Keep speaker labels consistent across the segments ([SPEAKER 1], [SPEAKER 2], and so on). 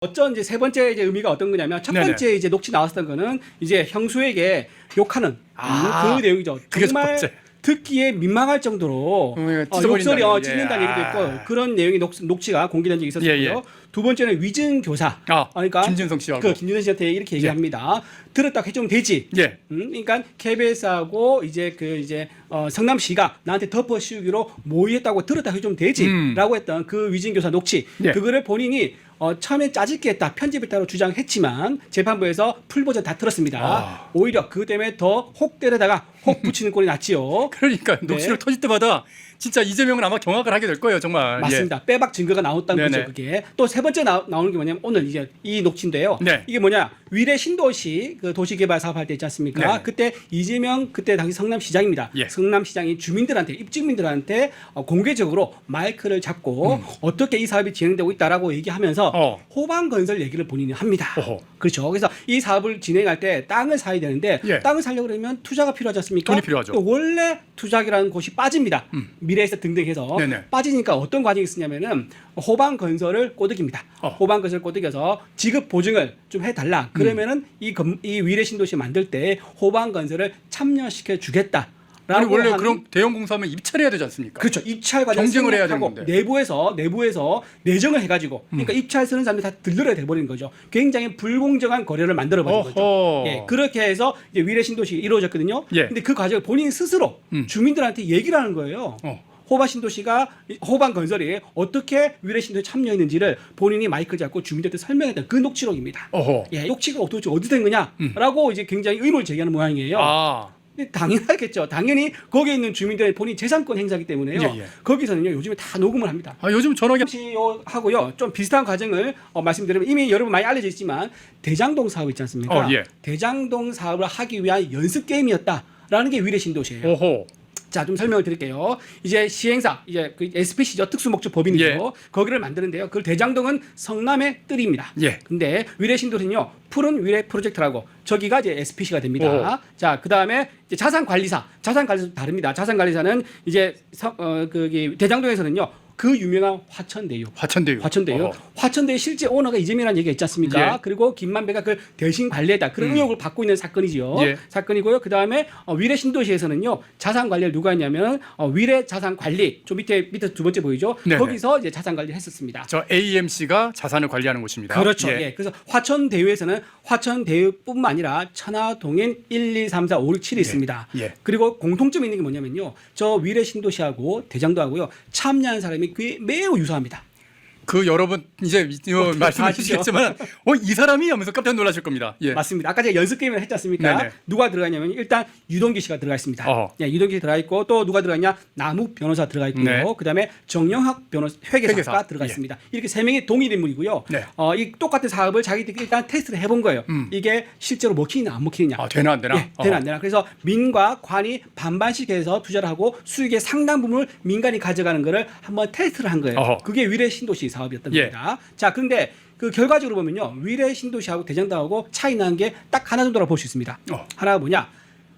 [SPEAKER 1] 어쩐 이제 세 번째 이제 의미가 어떤 거냐면 첫
[SPEAKER 2] 네네.
[SPEAKER 1] 번째 이제 녹취 나왔었던 거는 이제 형수에게 욕하는
[SPEAKER 2] 아,
[SPEAKER 1] 그 내용이죠. 정말. 듣기에 민망할 정도로
[SPEAKER 2] 음,
[SPEAKER 1] 어, 욕설이 어,
[SPEAKER 2] 얘기.
[SPEAKER 1] 찢는다는
[SPEAKER 2] 예.
[SPEAKER 1] 얘기도 있고
[SPEAKER 2] 아.
[SPEAKER 1] 그런 내용이 녹, 녹취가 공개된 적이 있었고요.
[SPEAKER 2] 예, 예.
[SPEAKER 1] 두 번째는 위증 교사.
[SPEAKER 2] 아,
[SPEAKER 1] 그러니까
[SPEAKER 2] 김진성 씨하고.
[SPEAKER 1] 그 김준선 씨한테 이렇게 얘기합니다. 들었다고 해주면 되지.
[SPEAKER 2] 예.
[SPEAKER 1] 음, 그러니까 KBS하고 이제 그 이제 어, 성남시가 나한테 덮어 씌우기로 모의했다고 들었다 해주면
[SPEAKER 2] 음.
[SPEAKER 1] 되지라고 했던 그 위진교사 녹취
[SPEAKER 2] 예.
[SPEAKER 1] 그거를 본인이 어, 처음에 짜집게 했다 편집했다고 주장했지만 재판부에서 풀 버전 다 틀었습니다.
[SPEAKER 2] 아.
[SPEAKER 1] 오히려 그 때문에 더 혹 때려다가 혹 붙이는 꼴이 났지요.
[SPEAKER 2] 그러니까 녹취를 터질 때마다 진짜 이재명은 아마 경악을 하게 될 거예요, 정말.
[SPEAKER 1] 맞습니다. 빼박 증거가 나왔다는
[SPEAKER 2] 네네.
[SPEAKER 1] 거죠. 그게 또 세 번째 나, 나오는 게 뭐냐면 오늘 이제 이 녹취인데요.
[SPEAKER 2] 네.
[SPEAKER 1] 이게 뭐냐 위례 신도시 그 도시개발 사업할 때 있지 않습니까?
[SPEAKER 2] 네네.
[SPEAKER 1] 그때 이재명 그때 당시 성남시장입니다.
[SPEAKER 2] 예.
[SPEAKER 1] 성남시장이 주민들한테 입주민들한테 어, 공개적으로 마이크를 잡고 어떻게 이 사업이 진행되고 있다라고 얘기하면서
[SPEAKER 2] 음. 어.
[SPEAKER 1] 호반 건설 얘기를 본인이 합니다.
[SPEAKER 2] 어허.
[SPEAKER 1] 그렇죠. 그래서 이 사업을 진행할 때 땅을 사야 되는데
[SPEAKER 2] 예.
[SPEAKER 1] 땅을 사려고 그러면 투자가 필요하지 않습니까?
[SPEAKER 2] 돈이 필요하죠.
[SPEAKER 1] 또 원래 투자기라는 곳이 빠집니다. 미래에서 등등 해서
[SPEAKER 2] 네네.
[SPEAKER 1] 빠지니까 어떤 과정이 있었냐면은 호반 건설을 꼬드깁니다.
[SPEAKER 2] 어.
[SPEAKER 1] 호반 건설 꼬드겨서 지급 보증을 좀 해달라. 그러면은 이, 건, 이 위례 신도시 만들 때 호반 건설을 참여시켜 주겠다.
[SPEAKER 2] 아니 원래
[SPEAKER 1] 하는
[SPEAKER 2] 그런 대형 공사하면 입찰해야 되지 않습니까?
[SPEAKER 1] 그렇죠. 입찰 과정
[SPEAKER 2] 경쟁을 해야
[SPEAKER 1] 생략하고
[SPEAKER 2] 되는데.
[SPEAKER 1] 내부에서 내부에서 내정을 해가지고 그러니까 입찰 쓰는 사람들이 다 들러야 돼버리는 거죠. 굉장히 불공정한 거래를 만들어 버린 거죠.
[SPEAKER 2] 어허.
[SPEAKER 1] 예, 그렇게 해서 이제 위례 신도시 이루어졌거든요.
[SPEAKER 2] 예.
[SPEAKER 1] 근데 그 과정을 본인 스스로
[SPEAKER 2] 음.
[SPEAKER 1] 주민들한테 얘기를 하는 거예요.
[SPEAKER 2] 어.
[SPEAKER 1] 호반 신도시가 호반 건설이 어떻게 위례 신도에 참여했는지를 본인이 마이크 잡고 주민들한테 설명했던 그 녹취록입니다.
[SPEAKER 2] 어허.
[SPEAKER 1] 예, 녹취가 도대체 어디 된 거냐라고 이제 굉장히 의문을 제기하는 모양이에요.
[SPEAKER 2] 음. 아.
[SPEAKER 1] 당연하겠죠. 당연히 거기에 있는 주민들의 본인 재산권 행사기 때문에요.
[SPEAKER 2] 예, 예.
[SPEAKER 1] 거기서는요 요즘에 다 녹음을 합니다.
[SPEAKER 2] 아 요즘 전화기
[SPEAKER 1] 하고요 좀 비슷한 과정을 어, 말씀드리면 이미 여러분 많이 알려져 있지만 대장동 사업 있지 않습니까?
[SPEAKER 2] 어, 예.
[SPEAKER 1] 대장동 사업을 하기 위한 연습 게임이었다라는 게 위례 신도시예요.
[SPEAKER 2] 오호.
[SPEAKER 1] 자, 좀 설명을 드릴게요. 이제 시행사, 이제 그 SPC죠. 특수목적 법인이죠.
[SPEAKER 2] 예.
[SPEAKER 1] 거기를 만드는데요. 그 대장동은 성남의 뜰입니다.
[SPEAKER 2] 예.
[SPEAKER 1] 근데 위례 신도시는요. 푸른 위례 프로젝트라고 저기가 이제 SPC가 됩니다.
[SPEAKER 2] 오호.
[SPEAKER 1] 자, 그다음에 이제 자산관리사. 자산관리사 다릅니다. 자산관리사는 이제 성, 어, 그 대장동에서는요. 그 유명한 화천대유.
[SPEAKER 2] 화천대유.
[SPEAKER 1] 화천대유.
[SPEAKER 2] 어허.
[SPEAKER 1] 화천대유 실제 오너가 이재명이라는 얘기가 있지 않습니까?
[SPEAKER 2] 예.
[SPEAKER 1] 그리고 김만배가 그걸 대신 관리했다. 그런 의혹을 받고 있는 사건이지요.
[SPEAKER 2] 예.
[SPEAKER 1] 사건이고요. 그 다음에 어, 위례 신도시에서는요 자산 관리를 누가 했냐면 어, 위례 자산 관리 좀 밑에 밑에 두 번째 보이죠?
[SPEAKER 2] 네네.
[SPEAKER 1] 거기서 이제 자산 관리를 했었습니다.
[SPEAKER 2] 저 AMC가 자산을 관리하는 곳입니다.
[SPEAKER 1] 그렇죠.
[SPEAKER 2] 예.
[SPEAKER 1] 예. 그래서 화천 대유에서는 화천 대유뿐만 아니라 천하동인 1, 2, 3, 4, 5, 6, 7이 있습니다.
[SPEAKER 2] 예.
[SPEAKER 1] 그리고 공통점이 있는 게 뭐냐면요. 저 위례 신도시하고 대장도하고요. 참여한 사람이 그 매우 유사합니다.
[SPEAKER 2] 그 여러분 이제 이거 말씀하시겠지만 어 이 사람이 하면서 깜짝 놀라실 겁니다. 예.
[SPEAKER 1] 맞습니다. 아까 제가 연습 게임을 했지 않습니까?
[SPEAKER 2] 네네.
[SPEAKER 1] 누가 들어가냐면 일단 유동기 씨가 들어가 있습니다.
[SPEAKER 2] 어허.
[SPEAKER 1] 예, 유동기 씨 들어가 있고 또 누가 들어가냐? 남욱 변호사 들어가 있고요.
[SPEAKER 2] 네.
[SPEAKER 1] 그다음에 정영학 변호사 회계사가
[SPEAKER 2] 회계사.
[SPEAKER 1] 들어가
[SPEAKER 2] 예.
[SPEAKER 1] 있습니다. 이렇게 세 명이 동일 인물이고요.
[SPEAKER 2] 네.
[SPEAKER 1] 어, 이 똑같은 사업을 자기들이 일단 테스트를 해본 거예요.
[SPEAKER 2] 음.
[SPEAKER 1] 이게 실제로 먹히느냐 안 먹히느냐.
[SPEAKER 2] 아 되나 안 되나?
[SPEAKER 1] 예, 되나
[SPEAKER 2] 어.
[SPEAKER 1] 안 되나. 그래서 민과 관이 반반씩 해서 투자를 하고 수익의 상당 부분을 민간이 가져가는 거를 한번 테스트를 한 거예요.
[SPEAKER 2] 어허.
[SPEAKER 1] 그게 위례 신도시 사업이었던
[SPEAKER 2] 예.
[SPEAKER 1] 겁니다. 자, 그런데 그 결과적으로 보면요. 위례 신도시하고 대장동하고 차이 나는 게 딱 하나 정도라고 볼 수 있습니다.
[SPEAKER 2] 어.
[SPEAKER 1] 하나가 뭐냐?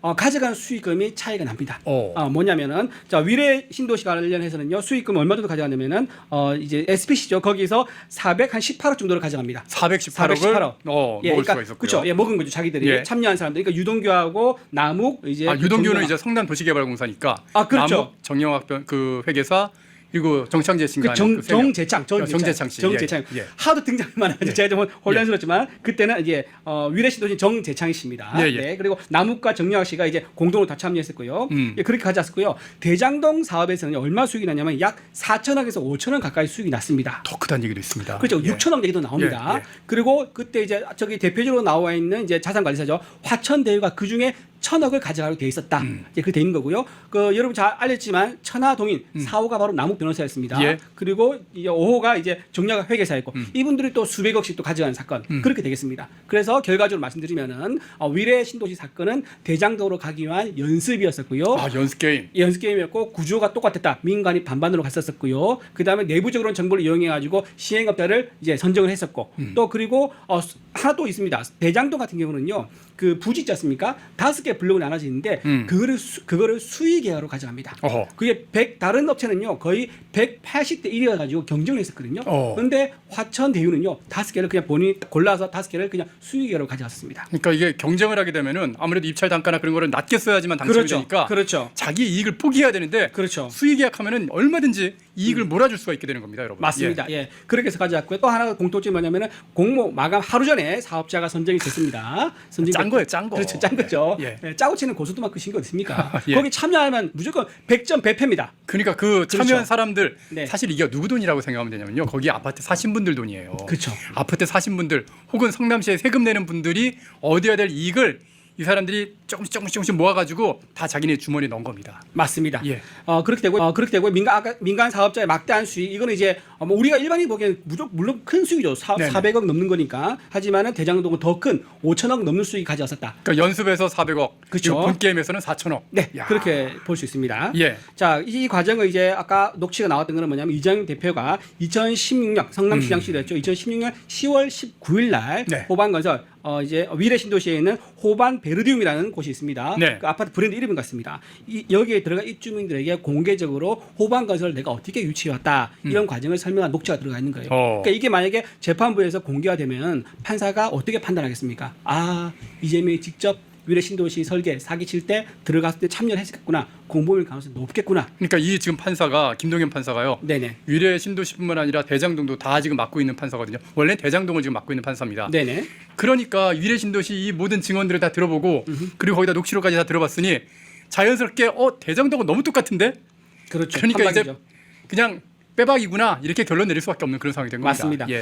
[SPEAKER 1] 어, 가져간 수익금이 차이가 납니다.
[SPEAKER 2] 어.
[SPEAKER 1] 어, 뭐냐면은 자 위례 신도시 관련해서는요 수익금 얼마 정도 가져가냐면은 어 이제 SPC죠 거기서 400한 18억 정도를 가져갑니다.
[SPEAKER 2] 418억을
[SPEAKER 1] 418억.
[SPEAKER 2] 어, 먹을 수가 있었고요.
[SPEAKER 1] 그렇죠. 예, 먹은 거죠. 자기들이
[SPEAKER 2] 예.
[SPEAKER 1] 참여한 사람들. 그러니까 유동규하고 남욱 이제
[SPEAKER 2] 아,
[SPEAKER 1] 그
[SPEAKER 2] 유동규는. 이제 성남 도시개발공사니까
[SPEAKER 1] 아, 그렇죠.
[SPEAKER 2] 남욱 정영학 변- 그 회계사 그리고 정창재 씨인가
[SPEAKER 1] 그 정,
[SPEAKER 2] 그세 명.
[SPEAKER 1] 정재창, 정재창,
[SPEAKER 2] 정재창 씨.
[SPEAKER 1] 정재창.
[SPEAKER 2] 예, 예.
[SPEAKER 1] 하도 등장이 많아서
[SPEAKER 2] 예.
[SPEAKER 1] 제가 좀 혼란스럽지만 그때는 이제 어, 위례신도시 정재창 씨입니다.
[SPEAKER 2] 예, 예.
[SPEAKER 1] 네, 그리고 남욱과 정영학 씨가 이제 공동으로 다 참여했었고요.
[SPEAKER 2] 음.
[SPEAKER 1] 예, 그렇게 가져왔고요. 대장동 사업에서는 얼마 수익이 났냐면 약 4천억에서 5천억 가까이 수익이 났습니다.
[SPEAKER 2] 더 크다는 얘기도 있습니다.
[SPEAKER 1] 그렇죠.
[SPEAKER 2] 예.
[SPEAKER 1] 6천억 얘기도 나옵니다.
[SPEAKER 2] 예, 예.
[SPEAKER 1] 그리고 그때 이제 저기 대표적으로 나와 있는 이제 자산관리사죠. 화천대유가 그 중에 천억을 가져가게 돼 있었다.
[SPEAKER 2] 음.
[SPEAKER 1] 이제 그돼 있는 거고요. 그 여러분 잘 알렸지만 천하 동인 4호가 바로 남욱 변호사였습니다.
[SPEAKER 2] 음. 예.
[SPEAKER 1] 그리고 이제 5호가 이제 정략 회계사였고
[SPEAKER 2] 음.
[SPEAKER 1] 이분들이 또 수백억씩 또 가져가는 사건 그렇게 되겠습니다. 그래서 결과적으로 말씀드리면은 어, 위례 신도시 사건은 대장동으로 가기 위한 연습이었었고요.
[SPEAKER 2] 아 연습 게임.
[SPEAKER 1] 연습 게임이었고 구조가 똑같았다. 민간이 반반으로 갔었었고요. 그다음에 내부적으로는 정보를 이용해 가지고 시행업자를 이제 선정을 했었고 또 그리고 어, 수- 하나 또 있습니다. 대장동 같은 경우는요. 그 부지 있지 않습니까? 다섯 개개 블록이 나눠지는데
[SPEAKER 2] 음.
[SPEAKER 1] 그거를 수, 그거를 수의 계약으로 가져갑니다.
[SPEAKER 2] 어허.
[SPEAKER 1] 그게 100 다른 업체는요 거의 180대 1이어 가지고 경쟁을 했었거든요.
[SPEAKER 2] 어.
[SPEAKER 1] 그런데 화천 대유는요 다섯 개를 그냥 본인이 골라서 다섯 개를 그냥 수의 계약으로 가져왔습니다.
[SPEAKER 2] 그러니까 이게 경쟁을 하게 되면은 아무래도 입찰 단가나 그런 거를 낮게 써야지만 당첨이
[SPEAKER 1] 그렇죠.
[SPEAKER 2] 되니까
[SPEAKER 1] 그렇죠.
[SPEAKER 2] 자기 이익을 포기해야 되는데
[SPEAKER 1] 그렇죠.
[SPEAKER 2] 수의 계약하면은 얼마든지 이익을 몰아줄 수가 있게 되는 겁니다, 여러분.
[SPEAKER 1] 맞습니다. 예. 그렇게 해서 가져왔고요. 또 하나 공통점이 뭐냐면은 공모 마감 하루 전에 사업자가 선정이 됐습니다. 선정이
[SPEAKER 2] 짠
[SPEAKER 1] 됐-
[SPEAKER 2] 거예요, 짠 거.
[SPEAKER 1] 그렇죠. 짠 거죠.
[SPEAKER 2] 예.
[SPEAKER 1] 예. 짜고 치는 고수도만 크신 거 있습니까?
[SPEAKER 2] 예.
[SPEAKER 1] 거기 참여하면 무조건 100점 100패입니다.
[SPEAKER 2] 그러니까 그 참여한
[SPEAKER 1] 그렇죠.
[SPEAKER 2] 사람들
[SPEAKER 1] 네.
[SPEAKER 2] 사실 이게 누구 돈이라고 생각하면 되냐면요. 거기 아파트 사신 분들 돈이에요.
[SPEAKER 1] 그렇죠.
[SPEAKER 2] 아파트 사신 분들 혹은 성남시에 세금 내는 분들이 얻어야 될 이익을 이 사람들이 조금씩 조금씩 조금씩 모아가지고 다 자기네 주머니에 넣은 겁니다.
[SPEAKER 1] 맞습니다.
[SPEAKER 2] 예.
[SPEAKER 1] 어 그렇게 되고 어 그렇게 되고 민간 아까 민간 사업자의 막대한 수익 이거는 이제 어, 뭐 우리가 일반인 보기에는 무조건 물론 큰 수익이죠. 사,
[SPEAKER 2] 네네.
[SPEAKER 1] 400억 넘는 거니까. 하지만은 대장동은 더 큰 5천억 넘는 수익 가져왔었다.
[SPEAKER 2] 그러니까 연습에서 400억,
[SPEAKER 1] 그쵸.
[SPEAKER 2] 본 게임에서는 4천억.
[SPEAKER 1] 네,
[SPEAKER 2] 야.
[SPEAKER 1] 그렇게 볼 수 있습니다.
[SPEAKER 2] 예.
[SPEAKER 1] 자, 이 과정을 이제 아까 녹취가 나왔던 거는 뭐냐면 이정 대표가 2016년 성남시장시였죠. 2016년 10월 19일 날
[SPEAKER 2] 음. 네.
[SPEAKER 1] 호반 건설 어 이제 위례 신도시에 있는 호반 베르디움이라는 곳이 있습니다.
[SPEAKER 2] 네.
[SPEAKER 1] 그 아파트 브랜드 이름인 것 같습니다. 이, 여기에 들어가 입주민들에게 공개적으로 호반 건설을 내가 어떻게 유치해 왔다 이런 과정을 설명한 녹취가 들어가 있는 거예요.
[SPEAKER 2] 음. 어.
[SPEAKER 1] 그러니까 이게 만약에 재판부에서 공개가 되면 판사가 어떻게 판단하겠습니까? 아 이재명이 직접 위례 신도시 설계 사기 칠 때 들어갔을 때 참여를 했겠구나 공범일 가능성이 높겠구나.
[SPEAKER 2] 그러니까 이 지금 판사가 김동현 판사가요.
[SPEAKER 1] 네네.
[SPEAKER 2] 위례 신도시뿐만 아니라 대장동도 다 지금 맡고 있는 판사거든요. 원래 대장동을 지금 맡고 있는 판사입니다.
[SPEAKER 1] 네네.
[SPEAKER 2] 그러니까 위례 신도시 이 모든 증언들을 다 들어보고 그리고 거기다 녹취록까지 다 들어봤으니 자연스럽게 어 대장동은 너무 똑같은데
[SPEAKER 1] 그렇죠.
[SPEAKER 2] 그러니까 이제
[SPEAKER 1] 판박이죠.
[SPEAKER 2] 그냥 빼박이구나 이렇게 결론 내릴 수밖에 없는 그런 상황이 된 겁니다.
[SPEAKER 1] 맞습니다.
[SPEAKER 2] 예.